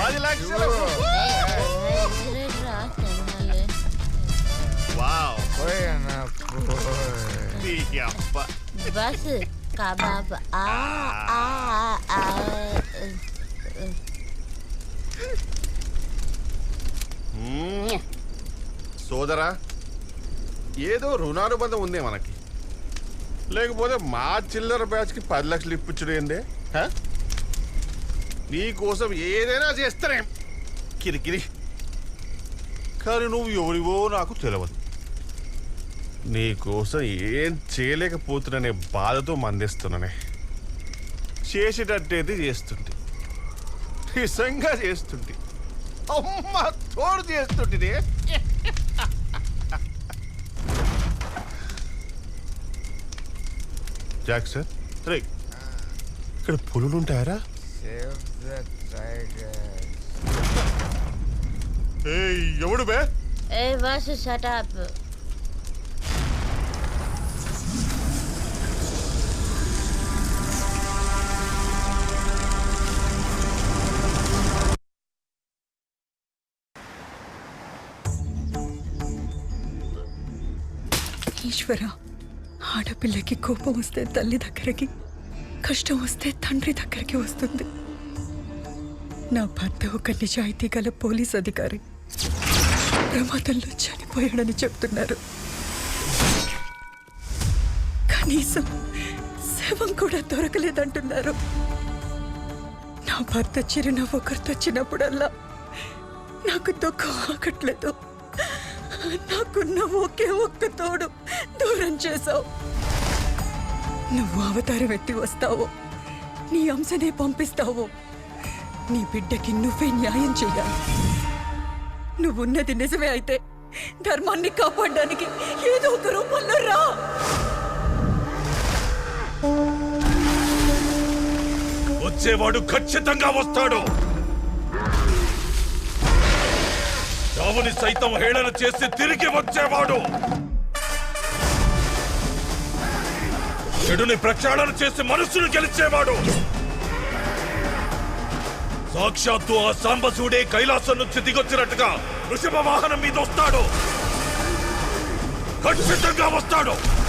పది లక్షలు. వావ్ నీ అబ్బ. బస్ కబాబ్. ఆ ఆ ఆ. మ్మ్. సోదరా ఏదో రుణానుబంధం ఉంది మనకి. లేకపోతే మా చిల్లర బ్యాచ్కి పది లక్షలు ఇప్పించడం ఏందే? హ? నీకోసం ఏదైనా చేస్తానే. కిరికిరి కానీ నువ్వు ఎవరివో నాకు తెలియదు నీకోసం ఏం చేయలేకపోతున్నానే బాధతో మందిస్తున్ననే. చేసేటట్టేది చేస్తుంటే. నిజంగా చేస్తుంటే. అమ్మ తోడు చేస్తుంటే జాక్సన్ రే ఇక్కడ పులులు ఉంటాయరా? ఏయ్, ఎవడు బే? ఏ బస్ షటప్ ఈశ్వర ఆడపిల్లకి కోపం వస్తే తల్లి దగ్గరికి కష్టం వస్తే తండ్రి దగ్గరికి వస్తుంది. నా భర్త ఒక నిజాయితీ గల పోలీస్ అధికారి. ప్రమాదంలో చనిపోయాడని చెప్తున్నారు. కనీసం శవం కూడా దొరకలేదంటున్నారు. నా భర్త చిరునవ్వు గుర్తొచ్చినప్పుడల్లా నాకు దుఃఖం ఆగట్లేదు. నాకున్న ఒకే ఒక్క తోడు దూరం చేశావు. నువ్వు అవతారం ఎత్తి వస్తావు నీ అంశనే పంపిస్తావు నీ బిడ్డకి నువ్వే న్యాయం చేయాలి. నువ్వున్నది నిజమే అయితే ధర్మాన్ని కాపాడడానికి ఏదో ఒక రూపంలో రా. వచ్చేవాడు ఖచ్చితంగా వస్తాడు. చావుని సైతం హేళన చేసి తిరిగి వచ్చేవాడు. చెడుని ప్రక్షాళన చేసి మనసును గెలిచేవాడు. సాక్షాత్తు ఆ సాంబసుడే కైలాసం నుంచి దిగొచ్చినట్టుగా వృషభ వాహనం మీద వస్తాడు. ఖచ్చితంగా వస్తాడు.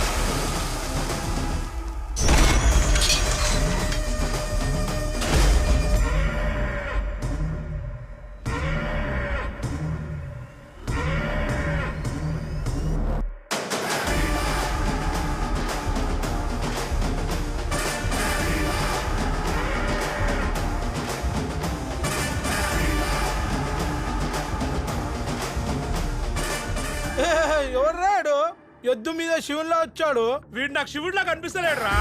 ఎద్దు మీద శివునిలా వచ్చాడు. వీడు నాకు శివుడిలా కనిపిస్తలేడు రా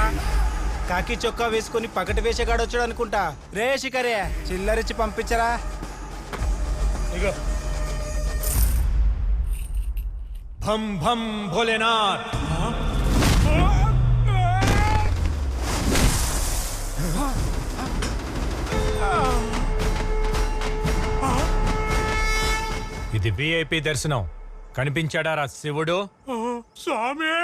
కాకి చొక్కా వేసుకొని పకటి వేషగాడు వచ్చాడు అనుకుంటా. రే శిఖరే చిల్లరిచ్చి పంపించరా. ఇగో. భం భం భోలేనాథ్. ఇది విఐపి దర్శనం. కనిపించాడా రా శివుడు స్వామి!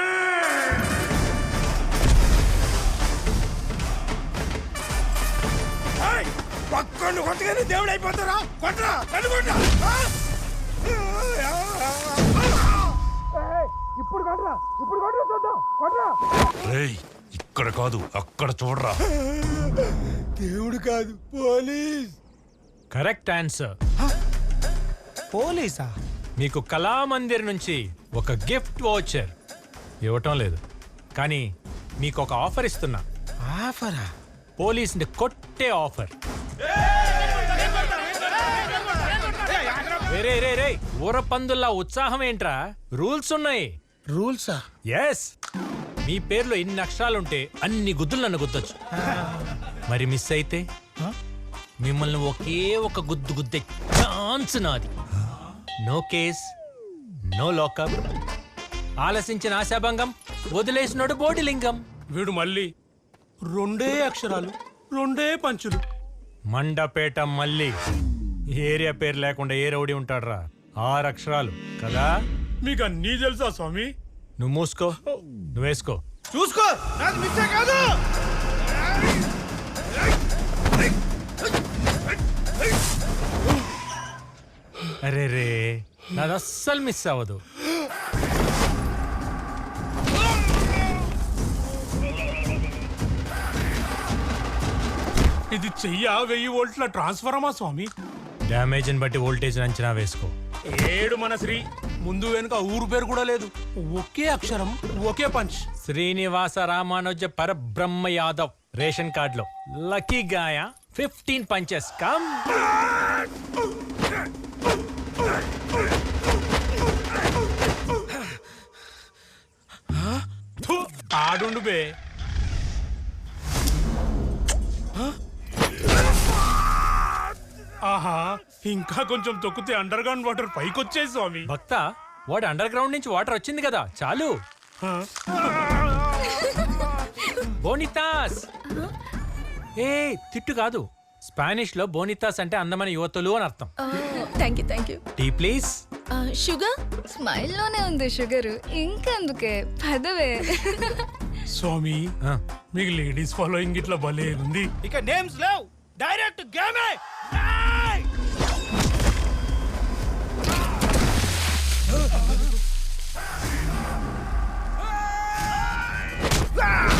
పక్కను కొట్టగానే దేవుడు అయిపోతారా? కొట్టరా? కనుకుంటా ఇప్పుడు కొట్టరా? ఇప్పుడు కొట్టరా చూద్దాం. కొట్టరా? ఇక్కడ కాదు అక్కడ చూడరా. దేవుడు కాదు పోలీస్. Correct answer. పోలీసా? మీకు కళామందిర్ నుంచి ఒక గిఫ్ట్ వోచర్ ఇవ్వటం లేదు. కానీ మీకు ఒక ఆఫర్ ఇస్తున్నా. ఆఫరా? పోలీస్ని కొట్టే ఆఫర్ రే రే రే ఊర పందుల్లా ఉత్సాహం ఏంట్రా? రూల్స్ ఉన్నాయి. రూల్సా? ఎస్ మీ పేర్లో ఎన్ని అక్షరాలుంటే అన్ని గుద్దులు నన్ను గుద్దొచ్చు. మరి మిస్ అయితే? మిమ్మల్ని ఒకే ఒక గుద్దు గుద్దే ఛాన్స్ నాది. No case no lockup. ఆలసించిన ఆశాభంగం వదిలేసినోడు బోడిలింగం. వీడు మళ్ళీ రెండే అక్షరాలు రెండే పంచులు. మండపేట మళ్ళీ. ఏరియా పేరు లేకుండా ఏ రౌడీ ఉంటాడ్రా? ఆరు అక్షరాలు కదా? మీకు అన్ని తెలుసా స్వామి? నువ్వు మూసుకో నువ్వేసుకో చూసుకో! నాకు కాదు! అరే రే నాది అస్సలు మిస్ అవ్వదు. ఇది చెయ్య వెయ్యి వోల్ట్ల ట్రాన్స్ఫార్మా స్వామి? డ్యామేజ్ని బట్టి వోల్టేజ్ అంచనా వేసుకో. ఏడు మన శ్రీ ముందు వెనుక ఊరు పేరు కూడా లేదు. ఒకే అక్షరం ఒకే పంచ్. శ్రీనివాస రామానుజ పరబ్రహ్మ యాదవ్ రేషన్ కార్డులో. లక్కీ గాయ ఫిఫ్టీన్ పంచెస్. కమ్! ఆడుండు బే. హ? ఆహా ఇంకా కొంచెం తొక్కితే అండర్ గ్రౌండ్ వాటర్ పైకి వచ్చేది స్వామి. భక్త వాడు అండర్ గ్రౌండ్ నుంచి వాటర్ వచ్చింది కదా చాలు. హ? బోనితాస్! ఏ తిట్టు కాదు. స్పానిష్లో బోనితాస్ అంటే అందమైన యువతులు అని అర్థం. Thank you thank you tea please sugar? స్మైల్లోనే ఉంది షుగర్. ఇంకెందుకే? పదవే. స్వామి మీకు లేడీస్ ఫాలోయింగ్ ఇట్లా భలే ఉంది. ఇక నేమ్స్ లేవు. డైరెక్ట్ గేమే. స్వామి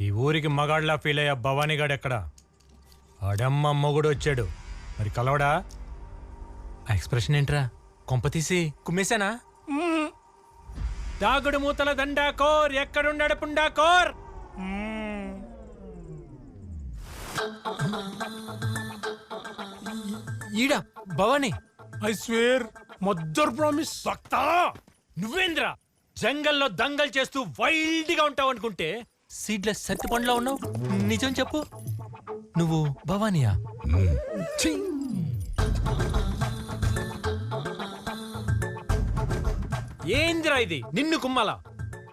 ఈ ఊరికి మగాళ్ళ ఫీల్ అయ్యా భవానీగాడు ఎక్కడ? ఆడమ్మ మొగుడు వచ్చాడు. మరి కలవడా? ఆ ఎక్స్ప్రెషన్ ఏంట్రా? కొంప తీసి కుమ్మేశానా? దాగుడు మూతల దండాకోర్ ఎక్కడున్నాడు పుండాకోర్ ఈడ Bhavani. I swear mother promise. భక్తా నువ్వేంద్ర? జంగల్లో దంగల్ చేస్తూ వైల్డ్గా ఉంటావు అనుకుంటే సీడ్లెస్ సత్తి పండ్లో ఉన్నావు? నిజం చెప్పు. నువ్వు భవానియా? ఛీ! ఏందిరా ఇది? నిన్ను కుమ్మలా?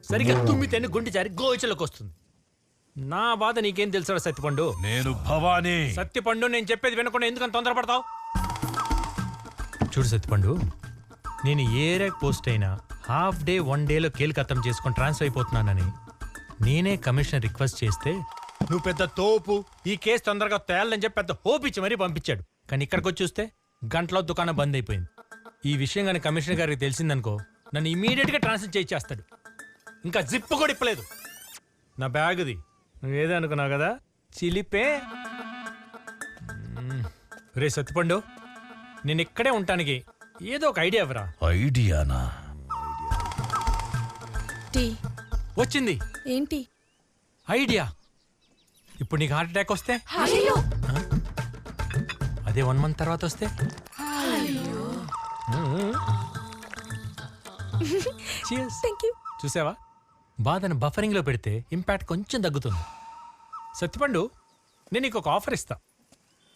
సరిగ్గా తుమ్మితేనే గుండె జారి గోచలోకి వస్తుంది. నా బాధ నీకేం తెలుసా సత్తిపండు నేను భవానీ. సత్యపండు నేను చెప్పేది వినకుండా ఎందుకని తొందరపడతావు? చూడు సత్యపండు నేను ఏ ర్యాక్ పోస్ట్ అయినా హాఫ్ డే వన్ డేలో కీలకత్తం చేసుకొని ట్రాన్స్ఫర్ అయిపోతున్నానని నేనే కమిషన్ రిక్వెస్ట్ చేస్తే నువ్వు పెద్ద తోపు ఈ కేసు తొందరగా తేలని చెప్పి పెద్ద హోప్ ఇచ్చి మరీ పంపించాడు. కానీ ఇక్కడికి వచ్చి చూస్తే గంటలో దుకాణం బంద్ అయిపోయింది. ఈ విషయం కానీ కమిషనర్ గారికి తెలిసిందనుకో నన్ను ఇమీడియట్గా ట్రాన్స్ఫర్ చేయించేస్తాడు ఇంకా జిప్ కూడా ఇప్పలేదు. నా బ్యాగ్ది. నువ్వేదో అనుకున్నావు కదా? చిలిపే. రే సత్తిపండు నేను ఇక్కడే ఉండటానికి ఏదో ఒక ఐడియా ఇవ్వరా? ఐడియానా? టీ. వచ్చింది. ఏంటి? ఐడియా. ఇప్పుడు నీకు హార్ట్ అటాక్ వస్తే? అదే వన్ మంత్ తర్వాత వస్తే? చూసావా? బాధను బఫరింగ్లో పెడితే ఇంపాక్ట్ కొంచెం తగ్గుతుంది. సత్తిపండు నేను నీకు ఒక ఆఫర్ ఇస్తా.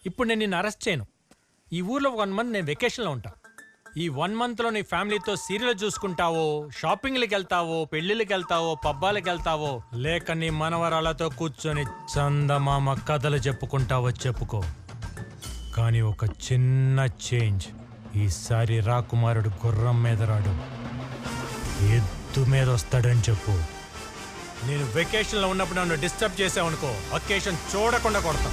ఇప్పుడు నేను నిన్ను అరెస్ట్ చేయను. ఈ ఊర్లో వన్ మంత్ నేను వెకేషన్లో ఉంటా. ఈ వన్ మంత్లో నీ ఫ్యామిలీతో సీరియల్ చూసుకుంటావో షాపింగ్లకి వెళ్తావో పెళ్ళిళ్ళకి వెళ్తావో పబ్బాలకి వెళ్తావో లేక నీ మనవరాలతో కూర్చొని చందమామ కథలు చెప్పుకుంటావో చెప్పుకో. కానీ ఒక చిన్న చేంజ్. ఈసారి రాకుమారుడు గుర్రం మీద రాడు. ఎద్దు మీద వస్తాడని చెప్పు. నేను వెకేషన్లో ఉన్నప్పుడు నన్ను డిస్టర్బ్ చేసావనుకో అకేషన్ చూడకుండా కొడతా.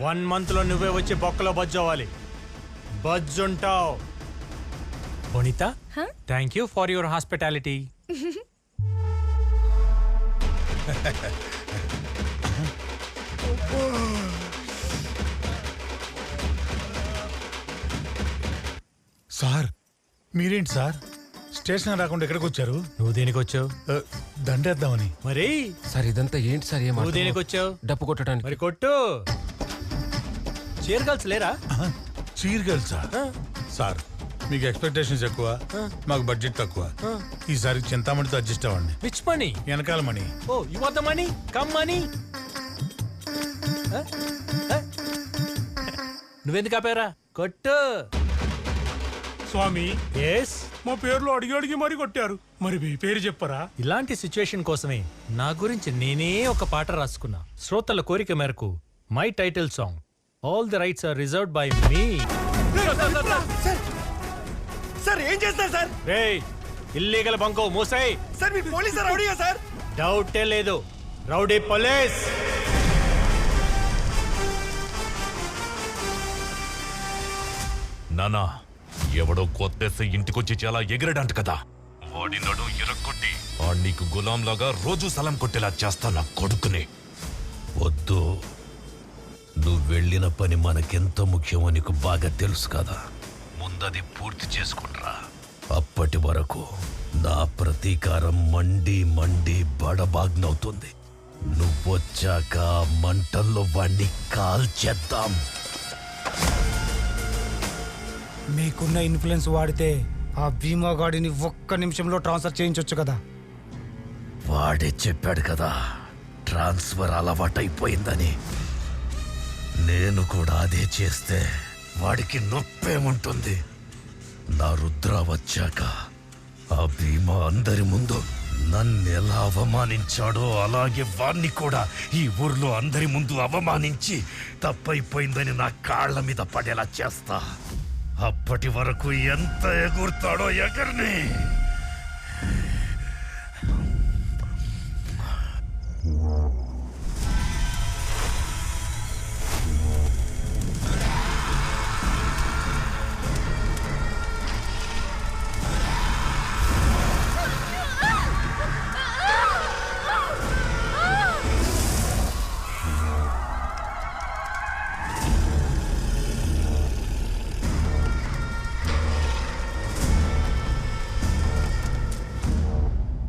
వన్ మంత్లో నువ్వే వచ్చి బొక్కలో బజ్జు అవ్వాలి బజ్జుంటావు. Vanitha Huh? Thank you for your hospitality sir మీరేంటి సార్? స్టేషన్ రాకుండా ఎక్కడికి వచ్చారు? నువ్వు దేనికి వచ్చావు? దండేద్దామని. మరి? సార్ ఇదంతా ఏంటి సార్? ఏం నువ్వు దేనికి వచ్చావు? డప్పు కొట్టడానికి. మరి కొట్టు. చీరగల్స్ లేరా ఆహా, చీర్ గర్ల్ సార్. సార్ మీకు ఎక్స్పెక్టేషన్స్ ఎక్కువ మాకు బడ్జెట్ తక్కువ. ఈసారి చింతామణితో అడ్జస్ట్ అవ్వండి. విచ్ మనీ వెనకాల Mani oh you want the money come money నువ్వెందుకు ఆపారా కొట్టు. స్వామి ఎస్ మా పేర్లు అడిగి అడిగి మరీ కొట్టారు. మరి మీ పేరు చెప్పరా? ఇలాంటి సిచ్యుయేషన్ కోసమే నా గురించి నేనే ఒక పాట రాసుకున్నా. శ్రోతల కోరిక మేరకు my title song all the rights are reserved by me sir ఏం చేస్తారు సార్ రే ఇల్లీగల్ బంకో మూసై సార్ మీ పోలీస్ సార్ రౌడీగా సార్ డౌటే లేదు. Rowdy police. నానా ఎవడో కొత్తేసి ఇంటికొచ్చి చాలా ఎగిరడంట కదా. వాడి నడు ఎరక్కొట్టి ఆ నీకు గులాంలాగా రోజు సలం కొట్టేలా చేస్తా నా కొడుకుని. వద్దు. నువ్వు వెళ్ళిన పని మనకెంత ముఖ్యమో నీకు బాగా తెలుసు కదా. ముందది పూర్తి చేసుకుంట్రా. అప్పటి వరకు నా ప్రతీకారం మండి మండి బడబాగ్నవుతుంది. నువ్వొచ్చాక మంటల్లో వాణ్ణి కాల్చేద్దాం. మీకున్న ఇన్ఫ్లుయెన్స్ వాడితే ఆ భీమా గాడిని ఒక్క నిమిషంలో ట్రాన్స్ఫర్ చేయించొచ్చు కదా. వాడే చెప్పాడు కదా ట్రాన్స్ఫర్ అలవాటైపోయిందని. నేను కూడా అదే చేస్తే వాడికి నొప్పేముంటుంది? నా రుద్ర వచ్చాక ఆ భీమా అందరి ముందు నన్ను ఎలా అవమానించాడో అలాగే వాణ్ణి కూడా ఈ ఊర్లో అందరి ముందు అవమానించి తప్పైపోయిందని నా కాళ్ళ మీద పడేలా చేస్తా. అప్పటి వరకు ఎంత ఎగురుతాడో ఎగర్ని!